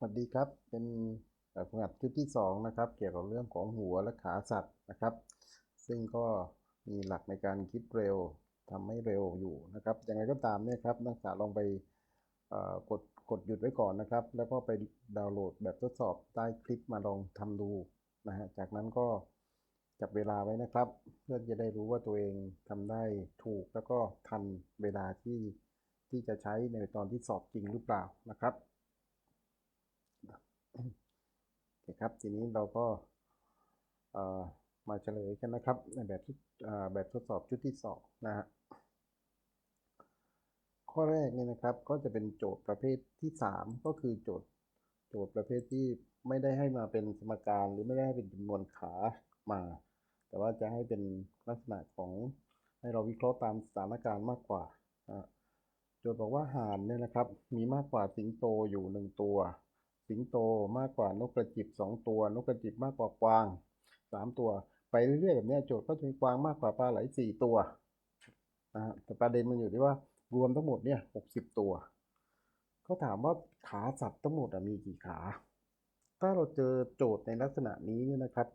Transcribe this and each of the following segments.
สวัสดีครับ เป็นแบบฝึกหัดชุดที่สองนะครับเกี่ยวกับเรื่องของหัวและขาสัตว์นะครับ ซึ่งก็มีหลักในการคิดเร็วทำให้เร็วอยู่นะครับอยังไงก็ตามเนี่ยครับนักศึกษาลองไปกดกดหยุดไว้ก่อนนะครับ แล้วก็ไปดาวน์โหลดแบบทดสอบใต้คลิปมาลองทำดูนะฮะจากนั้นก็จับเวลาไว้นะครับ เพื่อจะได้รู้ว่าตัวเองทำได้ถูกแล้วก็ทันเวลาที่ที่จะใช้ในตอนที่สอบจริงหรือเปล่านะครับ โอเคครับ ทีนี้เราก็มาเฉลยกันนะครับ ในแบบที่แบบทดสอบชุดที่สองนะฮะข้อแรกเนี่ยนะครับก็จะเป็นโจทย์ประเภทที่สามก็คือโจทย์โจทย์ประเภทที่ไม่ได้ให้มาเป็นสมการหรือไม่ได้ให้เป็นจำนวนขามา แต่ว่าจะให้เป็นลักษณะของให้เราวิเคราะห์ตามสถานการณ์มากกว่า โจทย์บอกว่าห่านเนี่ยนะครับ มีมากกว่าสิงโตอยู่หนึ่งตัว สิงโตมากกว่านกกระจิบสองตัวนกกระจิบมากกว่ากวางสามตัว ไปเรื่อยๆแบบนี้โจทย์ก็จะมีกวางมากกว่าปลาไหลสี่ตัวนะฮะแต่ประเด็นมันอยู่ที่ว่ารวมทั้งหมดเนี่ยหกสิบตัวเขาถามว่าขาสัตว์ทั้งหมดมีกี่ขา ถ้าเราเจอโจทย์ในลักษณะนี้เนี่ยนะครับ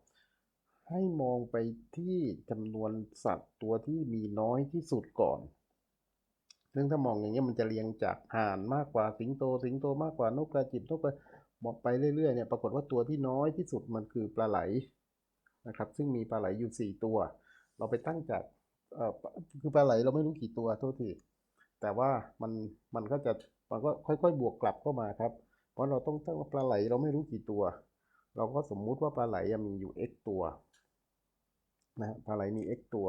ให้มองไปที่จำนวนสัตว์ตัวที่มีน้อยที่สุดก่อนซึ่งถ้ามองอย่างเงี้ยมันจะเรียงจากห่านมากกว่าสิงโต สิงโตมากกว่านกกระจิบนกกระ บอกไปเรื่อยๆเนี่ยปรากฏว่าตัวที่น้อยที่สุดมันคือปลาไหลนะครับ ซึ่งมีปลาไหลอยู่สี่ตัว เราไปตั้งจากคือปลาไหลเราไม่รู้กี่ตัวโทษทีแต่ว่ามันมันก็จะมันก็ค่อยๆ บวกกลับเข้ามาครับ เพราะเราต้องตั้งว่าปลาไหลเราไม่รู้กี่ตัว เราก็สมมุติว่าปลาไหลมีอยู่ x ตัวนะปลาไหลมี x ตัว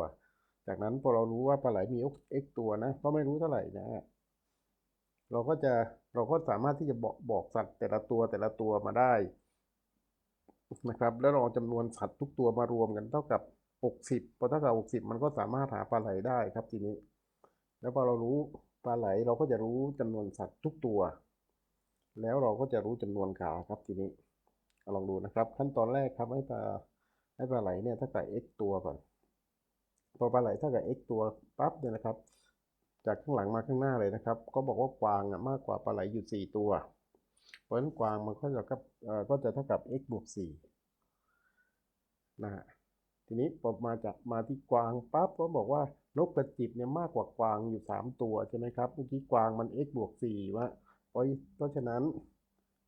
จากนั้นพอเรารู้ว่าปลาไหลมี x ตัวนะก็ไม่รู้เท่าไหร่นะเราก็จะ เราก็สามารถที่จะบอกบอกสัตว์แต่ละตัวแต่ละตัวมาได้นะครับ แล้วเราเอานวนสัตว์ทุกตัวมารวมกันเท่ากับ 60พอเท่ากับ60 มันก็สามารถหาปลาไหลได้ครับทีนี้ แล้วพอเรารู้ปลาไหลเราก็จะรู้จำนวนสัตว์ทุกตัว แล้วเราก็จะรู้จำนวนขาครับทีนี้ลองดูนะครับ ขั้นตอนแรกครับให้ปลาให้ปลาไหลเนี่ยเท่ากับ x ตัวก่อนพอปลาไหลเท่ากับ x ตัวปั๊บเนี่ยนะครับ จากข้างหลังมาข้างหน้าเลยนะครับ ก็บอกว่ากวางมากกว่าปลาไหลอยู่ 4 ตัว เพราะฉะนั้นกวางมันก็จะกับเอ่อก็จะเท่ากับ x บวก4นะฮะทีนี้พอมาจากมาที่กวางปั๊บก็บอกว่านกกระจิบเนี่ยมากกว่ากวางอยู่ 3 ตัวใช่ไหมครับเมื่อกี้กวางมัน x บวก4ว่าเพราะเพราะฉะนั้น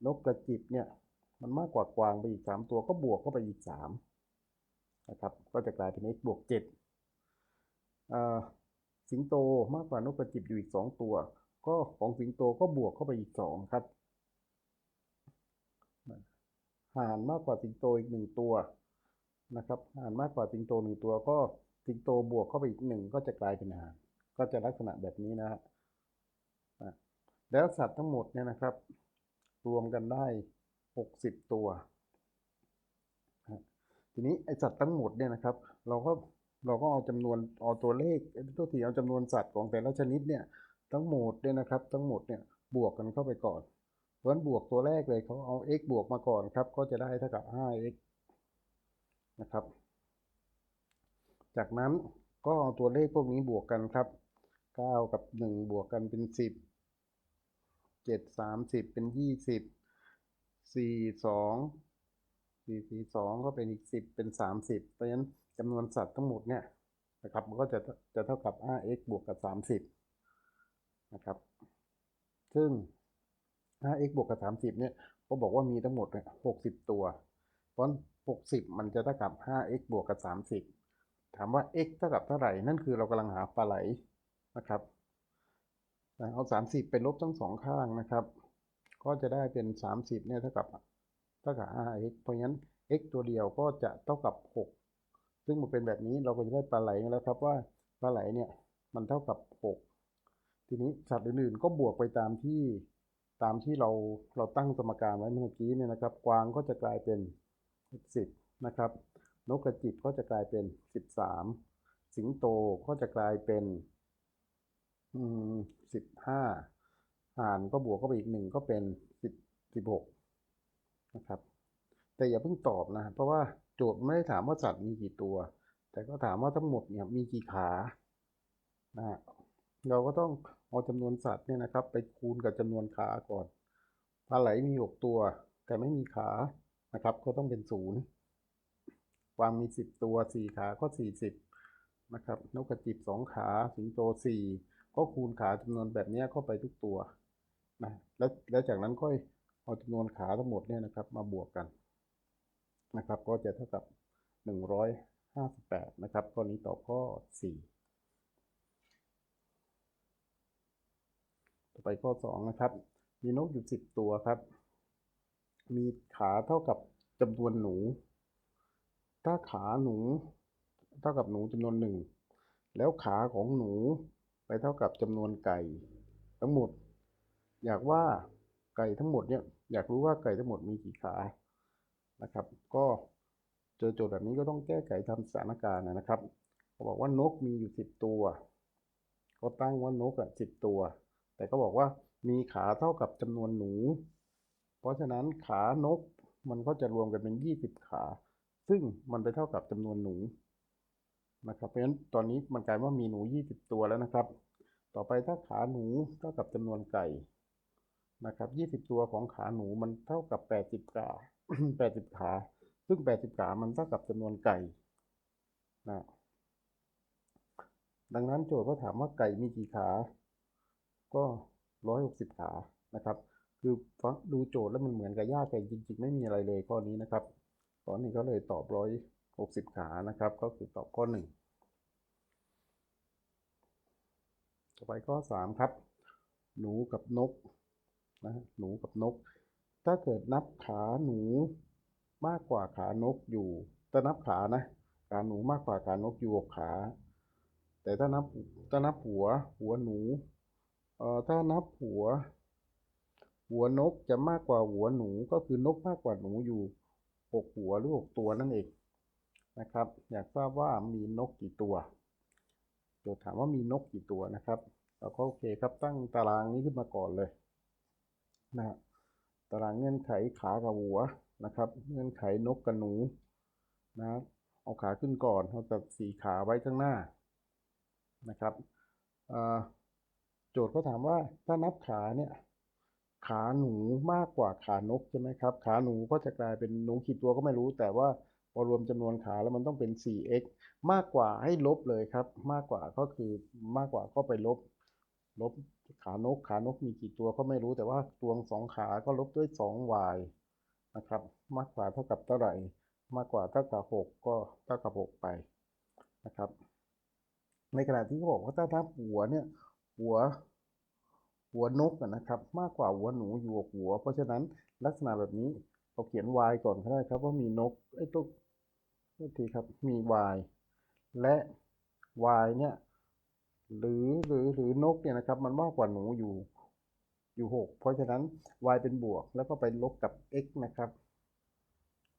นกกระจิบเนี่ยมันมากกว่ากวางไปอีก 3 ตัวก็บวกเข้าไปอีก3นะครับก็จะกลายเป็น x บวก7อ่า สิงโตมากกว่านกกระจิบอยู่อีกสองตัว ก็ของสิงโตก็บวกเข้าไปอีกสองครับห่านมากกว่าสิงโตอีกหนึ่งตัวนะครับห่านมากกว่าสิงโตหนึ่งตัว ก็สิงโตบวกเข้าไปอีกหนึ่งก็จะกลายเป็นห่าน ก็จะลักษณะแบบนี้นะฮะแล้วสัตว์ทั้งหมดเนี่ยนะครับ รวมกันได้หกสิบตัว ทีนี้ไอสัตว์ทั้งหมดเนี่ยนะครับ เราก็ เราก็เอาจำนวนเอาตัวเลขตัวที่เอาจำนวนสัตว์ของแต่ละชนิดเนี่ยทั้งหมดเนี่ยนะครับ ทั้งหมดเนี่ยบวกกันเข้าไปก่อนเพราะฉะนั้นบวกตัวแรกเลยเขาเอา x บวกมาก่อนครับ ก็จะได้เท่ากับ 5x นะครับ จากนั้นก็เอาตัวเลขพวกนี้บวกกันครับ 9 กับ 1 บวกกันเป็น 10 7 30 เป็น 20 4 2 4 4 2 ก็เป็นอีก 10 เป็น 30 เพราะฉะนั้น จำนวนสัตว์ทั้งหมดเนี่ยนะครับมันก็จะจะเท่ากับ 5x บวกกับ 30 นะครับ ซึ่ง 5x บวกกับ 30 เนี่ยก็บอกว่ามีทั้งหมดเนี่ย60 ตัว เพราะ 60 มันจะเท่ากับ 5x บวกกับ 30 ถามว่า x เท่ากับเท่าไหร่ นั่นคือเรากำลังหาปลาไหลนะครับ เอา 30 ไปลบทั้งสองข้างนะครับ ก็จะได้เป็น 30 เนี่ยเท่ากับเท่ากับ 5x เพราะฉะนั้น x ตัวเดียวก็จะเท่ากับ 6 ซึ่งมันเป็นแบบนี้เราก็จะได้ปลาไหลแล้วครับว่าปลาไหลเนี่ยมันเท่ากับ 6 ทีนี้สัตว์อื่นๆ ก็บวกไปตามที่ตามที่เราเราตั้งสมการไว้เมื่อกี้เนี่ยนะครับ กวางก็จะกลายเป็น 10 นะครับ นกกระจิบก็จะกลายเป็น 13 สิงโตก็จะกลายเป็นอืม15ห่านก็บวกเข้าไปอีกหนึ่งก็เป็น10 16นะครับ แต่อย่าเพิ่งตอบนะ เพราะว่า โจทย์ไม่ได้ถามว่าสัตว์มีกี่ตัว แต่ก็ถามว่าทั้งหมดเนี่ยมีกี่ขานะเราก็ต้องเอาจำนวนสัตว์เนี่ยนะครับ ไปคูณกับจำนวนขาก่อนปลาไหลมีหกตัว แต่ไม่มีขานะครับ ก็ต้องเป็นศูนย์วางมีสิบตัวสี่ขาก็สี่สิบนะครับนกกระจิบสองขาสิงโตสี่ก็คูณขาจำนวนแบบนี้เข้าไปทุกตัวนะแล้วแล้วจากนั้นก็เอาจำนวนขาทั้งหมดเนี่ยนะครับ มาบวกกัน นะครับ ก็จะเท่ากับหนึ่งร้อยห้าสิบแปดนะครับข้อนี้ตอบข้อสี่ต่อไปข้อสองนะครับ มีนกอยู่สิบตัวครับ มีขาเท่ากับจำนวนหนู ถ้าขาหนู เท่ากับหนูจำนวนหนึ่ง แล้วขาของหนูไปเท่ากับจำนวนไก่ ทั้งหมด อยากว่าไก่ทั้งหมดเนี่ย อยากรู้ว่าไก่ทั้งหมดมีกี่ขา นะครับ ก็เจอโจทย์แบบนี้ก็ต้องแก้ไขทำสถานการณ์นะครับเขาบอกว่านกมีอยู่สิบตัว ก็ตั้งว่านกอะสิบตัว แต่ก็บอกว่ามีขาเท่ากับจำนวนหนู เพราะฉะนั้นขานกมันก็จะรวมกันเป็นยี่สิบขา ซึ่งมันไปเท่ากับจำนวนหนูนะครับ เพราะฉะนั้นตอนนี้มันกลายว่ามีหนูยี่สิบตัวแล้วนะครับ ต่อไปถ้าขาหนูเท่ากับจำนวนไก่นะครับยี่สิบตัวของขาหนูมันเท่ากับแปดสิบขา แปดสิบขา ซึ่งแปดสิบขามันเท่ากับจำนวนไก่นะดังนั้นโจทย์ก็ถามว่าไก่มีกี่ขา ก็ร้อยหกสิบขานะครับ คือฟังดูโจทย์แล้วมันเหมือนกับยากแต่จริง ๆ ไม่มีอะไรเลยข้อนี้นะครับข้อนี้ก็เลยตอบร้อยหกสิบขานะครับ ก็คือตอบข้อหนึ่งต่อไปข้อสามครับ หนูกับนกนะหนูกับนก ถ้าเกิดนับขาหนูมากกว่าขานกอยู่ถ้านับขานะขาหนูมากกว่าขานกอยู่หกขา แต่ถ้านับถ้านับหัวหัวหนูเอ่อถ้านับหัว หัวนกจะมากกว่าหัวหนูก็คือนกมากกว่าหนูอยู่หกหัวหรือหกตัวนั่นเองนะครับ อยากทราบว่ามีนกกี่ตัวโจทย์ถามว่ามีนกกี่ตัวนะครับเราก็โอเคครับตั้งตารางนี้ขึ้นมาก่อนเลยนะฮะ ตารางเงื่อนไขขากับหัวนะครับ เงื่อนไขนกกับหนูนะเอาขาขึ้นก่อนเอาแต่สี่ขาไว้ข้างหน้านะครับโจทย์เขาถามว่าถ้านับขาเนี่ยขาหนูมากกว่าขานกใช่ไหมครับ ขาหนูก็จะกลายเป็นหนูกี่ตัวก็ไม่รู้ แต่ว่าพอรวมจำนวนขาแล้วมันต้องเป็น 4x มากกว่าให้ลบเลยครับ มากกว่าก็คือมากกว่าก็ไปลบลบ ขานกขานกมีกี่ตัวก็ไม่รู้แต่ว่าตัวสองขาก็ลบด้วย 2y นะครับ มากกว่าเท่ากับเท่าไหร่ มากกว่าเท่ากับ 6 ก็เท่ากับ 6 ไปนะครับ ในขณะที่เขาบอกว่าถ้านับหัวเนี่ยหัวหัวนกนะครับ มากกว่าหัวหนูอยู่กับหัว เพราะฉะนั้นลักษณะแบบนี้เราเขียน y ก่อนก็ได้ครับว่ามีนกไอ้ตัวโทษทีครับมี y และ y เนี่ย หรือหรือหรือนกเนี่ยนะครับมันมากกว่าหนูอยู่อยู่หกเพราะฉะนั้น y เป็นบวก แล้วก็ไปลบกับ x นะครับ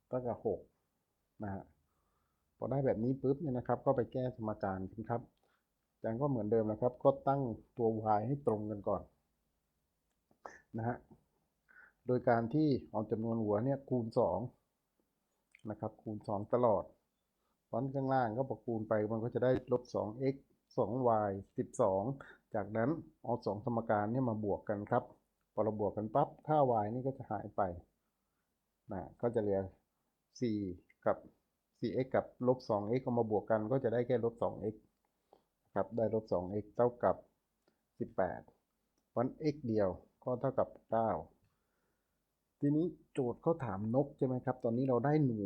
เท่ากับหกนะฮะพอได้แบบนี้ปุ๊บเนี่ยนะครับ ก็ไปแก้สมการกันครับอาจารย์ก็เหมือนเดิมนะครับ ก็ตั้งตัว y ให้ตรงกันก่อนนะฮะโดยการที่เอาจำนวนหัวเนี่ยคูณ2นะครับคูณ 2 ตลอดฟอนข้างล่างก็บอกคูณไปมันก็จะได้ลบ 2x 2y 12 จากนั้นเอา 2 สมการนี่มาบวกกันครับ พอเราบวกกันปั๊บค่า y นี่ก็จะหายไปนะก็จะเหลือ 4 กับ 4x กับลบ 2x เอามาบวกกันก็จะได้แค่ลบ 2x ครับได้ลบ 2x เท่ากับ 18 วัน x เดียวก็เท่ากับ 9 ทีนี้โจทย์เขาถามนกใช่ไหมครับ ตอนนี้เราได้หนู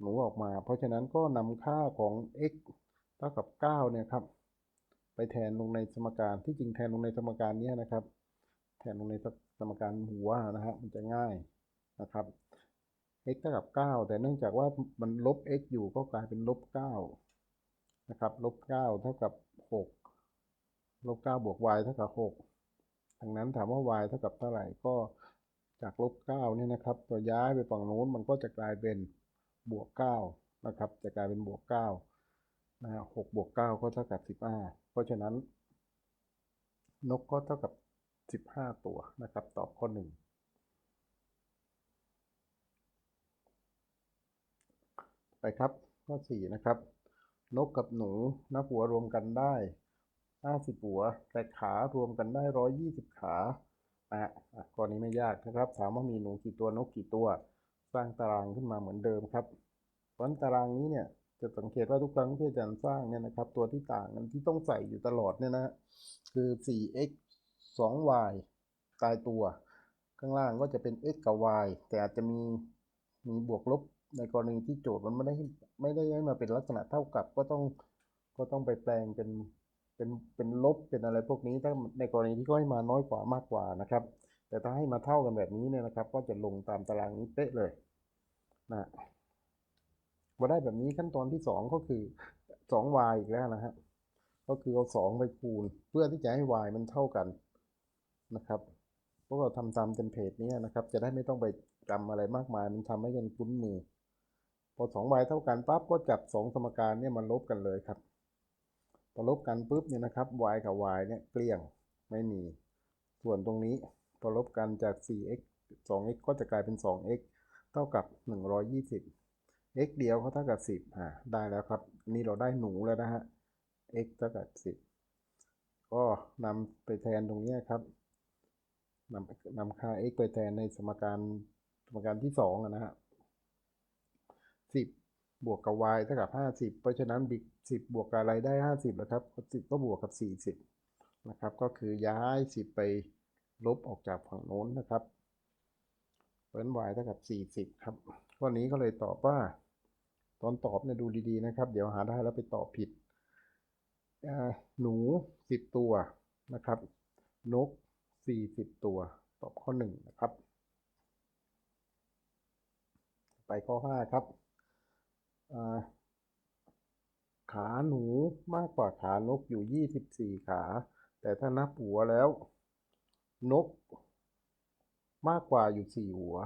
หนูออกมา เพราะฉะนั้นก็นำค่าของ x เท่ากับ 9 เนี่ยครับ ไปแทนลงในสมการที่จริงแทนลงในสมการนี้นะครับ แทนลงในสมการหัวนะฮะมันจะง่ายนะครับ x เท่ากับ 9 แต่เนื่องจากว่ามันลบ x อยู่ก็กลายเป็นลบ9นะครับลบ9เท่ากับ 6 ลบ9บวก y เท่ากับ 6 ดังนั้นถามว่า y เท่ากับเท่าไหร่ก็จากลบ9เนี่ยนะครับ ตัวย้ายไปฝั่งโน้นมันก็จะกลายเป็นบวก9นะครับ จะกลายเป็นบวก9นะฮะ6บวก 9 ก็เท่ากับ 15 ราะฉะนั้น นกก็เท่ากับ 15 ตัวนะครับ ตอบข้อ 1 ไปครับ ข้อ 4 นะครับ นกกับหนูนับหัวรวมกันได้ 50 หัว แต่ขารวมกันได้ 120 ขาอะข้อนี้ไม่ยากนะครับ ถามว่ามีหนูกี่ตัวนกกี่ตัว สร้างตารางขึ้นมาเหมือนเดิมครับเพราะฉะนั้นตารางนี้เนี่ย จะสังเกตว่าทุกครั้งที่อาจารย์สร้างเนี่ยนะครับ ตัวที่ต่างกันที่ต้องใส่อยู่ตลอดเนี่ยนะคือ 4x 2y ตายตัว ข้างล่างก็จะเป็น x กับ y แต่อาจจะมีมีบวกลบในกรณีที่โจทย์มันไม่ได้ไม่ได้ให้มาเป็นลักษณะเท่ากับก็ต้องก็ต้องไปแปลงเป็นเป็นเป็นลบเป็นอะไรพวกนี้ถ้าในกรณีที่เขาให้มาน้อยกว่ามากกว่านะครับ แต่ถ้าให้มาเท่ากันแบบนี้เนี่ยนะครับ ก็จะลงตามตารางนี้เป๊ะเลยนะ พอได้แบบนี้ขั้นตอนที่สองก็คือ 2y อีกแล้วนะฮะก็คือเอา2ไปคูณ เพื่อที่จะให้ y มันเท่ากันนะครับพวกเราทำตามเทมเพลตนี้นะครับ จะได้ไม่ต้องไปจำอะไรมากมาย มันทำให้กันคุ้นมือ พอ 2y เท่ากันปั๊บก็จับ 2 สมการเนี่ยมันลบกันเลยครับพอลบกันปุ๊บเนี่ยนะครับ y กับ y เนี่ยเกลี้ยงไม่มี ส่วนตรงนี้พอลบกันจาก 4x 2x ก็จะกลายเป็น 2x เท่ากับ 120 x เดียวเขาเท่ากับ 10อ่าได้แล้วครับ นี่เราได้หนูแล้วนะฮะ x เท่ากับ 10 ก็นำไปแทนตรงนี้ครับนำนำค่า x ไปแทนในสมการสมการที่2อะนะฮะ10 บวกกับ y เท่ากับ 50 เพราะฉะนั้นบิ๊ก10 บวกกับอะไรได้ 50แล้วครับ10 ก็บวกกับ 40 นะครับ ก็คือย้าย 10 ไปลบออกจากฝั่งโน้นนะครับเพราะฉะนั้น y เท่ากับ 40 ครับข้อนี้ก็เลยตอบว่า ตอนตอบเนี่ยดูดีๆนะครับ เดี๋ยวหาได้แล้วไปตอบผิด หนู10ตัวนะครับ นก40ตัว ตอบข้อ1นะครับ ไปข้อ5ครับขาหนูมากกว่าขานกอยู่24ขา แต่ถ้านับหัวแล้ว นกมากกว่าอยู่4หัว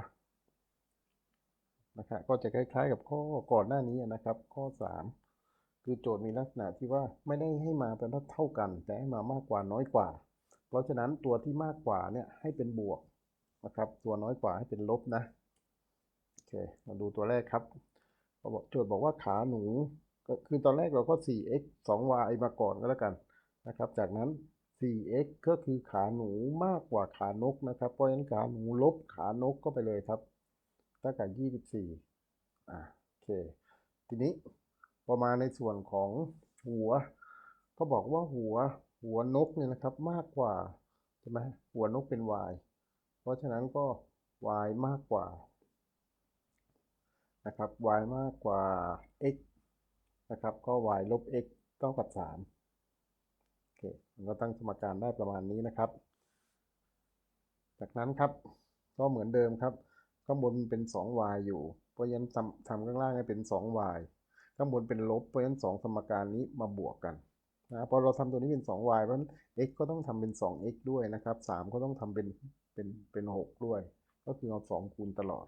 นะครับก็จะคล้ายๆ กับข้อก่อนหน้านี้นะครับ ข้อ 3 คือโจทย์มีลักษณะที่ว่าไม่ได้ให้มาเป็นเท่ากัน แต่ให้มามากกว่าน้อยกว่า เพราะฉะนั้นตัวที่มากกว่าเนี่ยให้เป็นบวกนะครับ ตัวน้อยกว่าให้เป็นลบนะโอเคมาดูตัวแรกครับโจทย์บอกว่าขาหนูก็คือตอนแรกเราก็ 4x 2y มาก่อนก็แล้วกันนะครับ จากนั้น 4x ก็คือขาหนูมากกว่าขานกนะครับ เพราะฉะนั้นขาหนูลบขานกก็ไปเลยครับ เท่ากับยี่สิบสี่อ่าโอเค ทีนี้พอมาในส่วนของหัวเขาบอกว่าหัวหัวนกเนี่ยนะครับมากกว่าใช่ไหมหัวนกเป็น y เพราะฉะนั้นก็ y มากกว่านะครับ y มากกว่า x นะครับก็ y ลบ x เท่ากับ3โอเคมันก็ตั้งสมการได้ประมาณนี้นะครับ จากนั้นครับก็เหมือนเดิมครับ ข้างบนเป็น 2y อยู่ เพราะฉะนั้นทำทำข้างล่างให้เป็น 2y ข้างบนเป็นลบ เพราะฉะนั้น 2 สมการนี้มาบวกกันนะพอเราทำตัวนี้เป็น 2y เพราะฉะนั้น x ก็ต้องทำเป็น 2x ด้วยนะครับ 3 ก็ต้องทำเป็นเป็นเป็น 6 ด้วย ก็คือเอา 2 คูณตลอด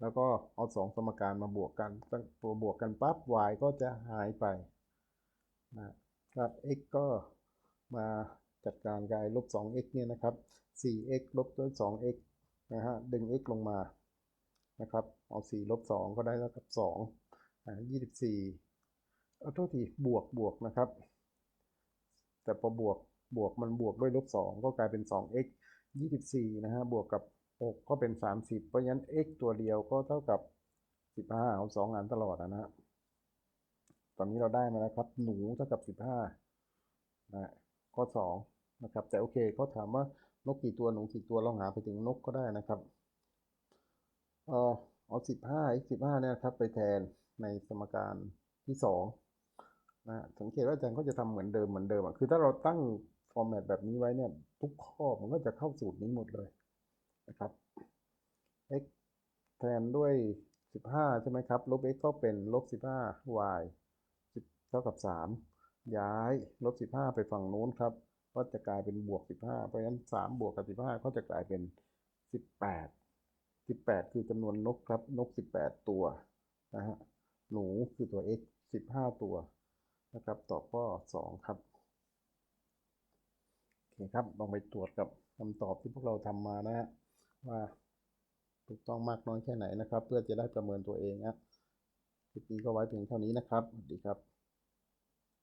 แล้วก็เอา 2 สมการมาบวกกันตัวบวกกันปั๊บ y ก็จะหายไปนะครับ x ก็มาจัดการกับลบ 2x เนี่ยนะครับ 4x ลบด้วย 2x นะฮะดึง x ลงมานะครับเอา4ลบ2ก็ได้แล้วกับ2อ่า24เอาโทษทีบวกบวกนะครับ แต่พอบวกบวกมันบวกด้วยลบ2ก็กลายเป็น 2x 24นะฮะบวกกับ 6 ก็เป็น 30 เพราะฉะนั้น x ตัวเดียวก็เท่ากับ 15เอา2อันตลอดนะฮะตอนนี้เราได้มาแล้วครับ หนูเท่ากับ 15นะข้อ2นะครับแต่โอเคเขาถามว่า นกกี่ตัวหนูกี่ตัวเราหาไปถึงนกก็ได้นะครับ เออเอาสิบห้าอีกสิบห้าเนี่ยครับ ไปแทนในสมการที่สองนะสังเกตว่าอาจารย์ก็จะทำเหมือนเดิมเหมือนเดิมอะคือถ้าเราตั้งฟอร์แมตแบบนี้ไว้เนี่ย ทุกข้อมันก็จะเข้าสูตรนี้หมดเลยนะครับ x แทนด้วยสิบห้าใช่ไหมครับ ลบ x ก็เป็นลบสิบห้า y เท่ากับสามย้ายลบสิบห้าไปฝั่งนู้นครับ ก็จะกลายเป็นบวก 15 เพราะฉะนั้น 3 บวกกับ 15 ก็จะกลายเป็น 18 18 คือจำนวนนกครับ นก 18 ตัวนะฮะ หนูคือตัว x 15 ตัวนะครับ ตอบข้อ 2 ครับ โอเคครับ ลองไปตรวจกับคำตอบที่พวกเราทำมานะฮะ ว่าถูกต้องมากน้อยแค่ไหนนะครับ เพื่อจะได้ประเมินตัวเองนะคลิปนี้ก็ไว้เพียงเท่านี้นะครับ สวัสดีครับ